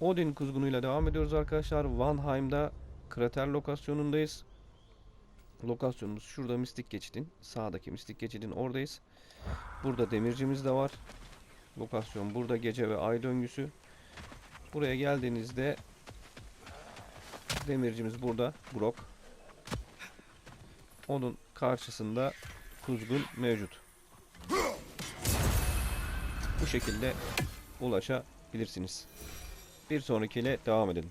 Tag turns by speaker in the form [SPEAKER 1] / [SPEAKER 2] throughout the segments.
[SPEAKER 1] Odin kuzgunuyla devam ediyoruz arkadaşlar. Vanheim'da krater lokasyonundayız. Lokasyonumuz şurada mistik geçidin. Sağdaki mistik geçidin oradayız. Burada demircimiz de var. Lokasyon burada gece ve ay döngüsü. Buraya geldiğinizde demircimiz burada. Brok. Onun karşısında kuzgun mevcut. Bu şekilde ulaşabilirsiniz. Bir sonrakiyle devam edelim.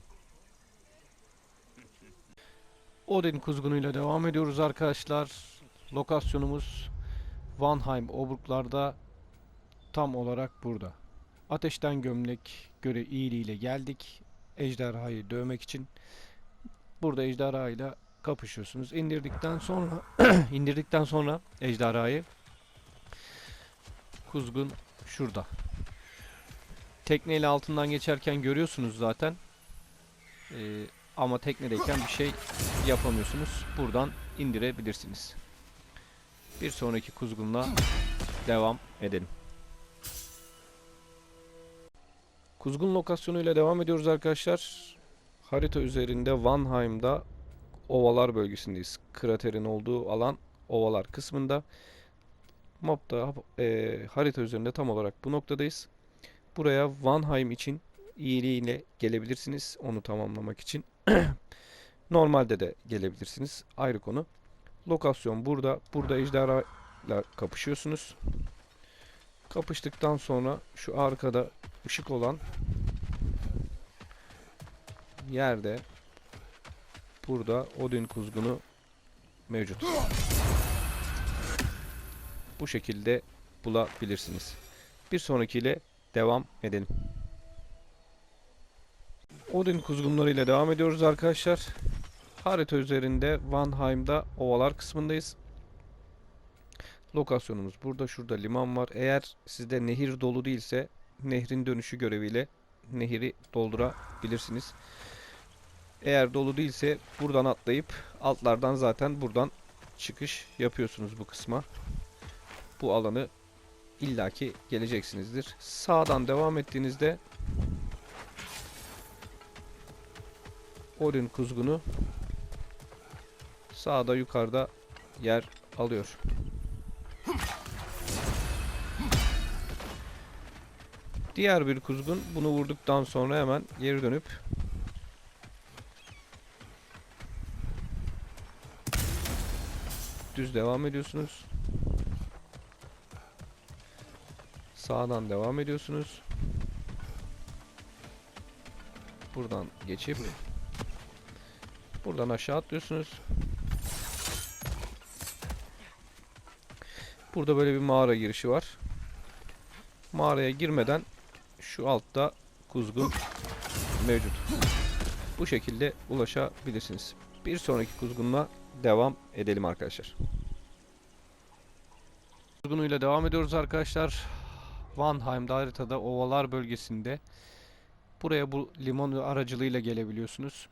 [SPEAKER 1] Odin kuzgunuyla devam ediyoruz arkadaşlar. Lokasyonumuz Vanheim Obruklar'da tam olarak burada. Ateşten gömlek göre iyiliğiyle geldik. Ejderhayı dövmek için. Burada ejderhayla kapışıyorsunuz. İndirdikten sonra indirdikten sonra ejderhayı kuzgun şurada. Tekneyle altından geçerken görüyorsunuz zaten. Ee, ama teknedeyken bir şey yapamıyorsunuz. Buradan indirebilirsiniz. Bir sonraki kuzgunla devam edelim. Kuzgun lokasyonuyla devam ediyoruz arkadaşlar. Harita üzerinde Vanheim'da ovalar bölgesindeyiz. Kraterin olduğu alan ovalar kısmında. Mapta e, harita üzerinde tam olarak bu noktadayız. Buraya Vanheim için iyiliğiyle gelebilirsiniz. Onu tamamlamak için. Normalde de gelebilirsiniz. Ayrı konu. Lokasyon burada. Burada ejderha ile kapışıyorsunuz. Kapıştıktan sonra şu arkada ışık olan yerde burada Odin kuzgunu mevcut. Bu şekilde bulabilirsiniz. Bir sonrakiyle devam edelim. Odin kuzgunlarıyla devam ediyoruz arkadaşlar. Harita üzerinde Vanheim'da ovalar kısmındayız. Lokasyonumuz burada. Şurada liman var. Eğer sizde nehir dolu değilse nehrin dönüşü göreviyle nehri doldurabilirsiniz. Eğer dolu değilse buradan atlayıp altlardan zaten buradan çıkış yapıyorsunuz bu kısma. Bu alanı illaki geleceksinizdir. Sağdan devam ettiğinizde Odin kuzgunu sağda yukarıda yer alıyor. Diğer bir kuzgun bunu vurduktan sonra hemen geri dönüp düz devam ediyorsunuz. Sağdan devam ediyorsunuz. Buradan geçip buradan aşağı atlıyorsunuz. Burada böyle bir mağara girişi var. Mağaraya girmeden şu altta kuzgun mevcut. Bu şekilde ulaşabilirsiniz. Bir sonraki kuzgunla devam edelim arkadaşlar. Kuzgunuyla devam ediyoruz arkadaşlar. Vanheim'da haritada ovalar bölgesinde. Buraya bu limon aracılığıyla gelebiliyorsunuz.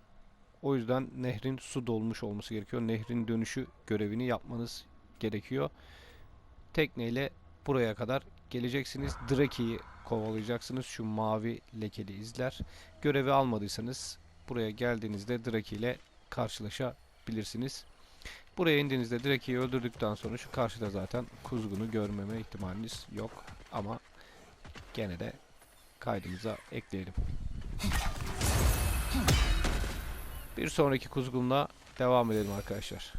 [SPEAKER 1] O yüzden nehrin su dolmuş olması gerekiyor. Nehrin dönüşü görevini yapmanız gerekiyor. Tekneyle buraya kadar geleceksiniz. Draki'yi kovalayacaksınız. Şu mavi lekeli izler. Görevi almadıysanız buraya geldiğinizde Draki ile karşılaşabilirsiniz. Buraya indiğinizde Draki'yi öldürdükten sonra şu karşıda zaten kuzgunu görmeme ihtimaliniz yok. Ama gene de kaydımıza ekleyelim. Bir sonraki kuzgunla devam edelim arkadaşlar.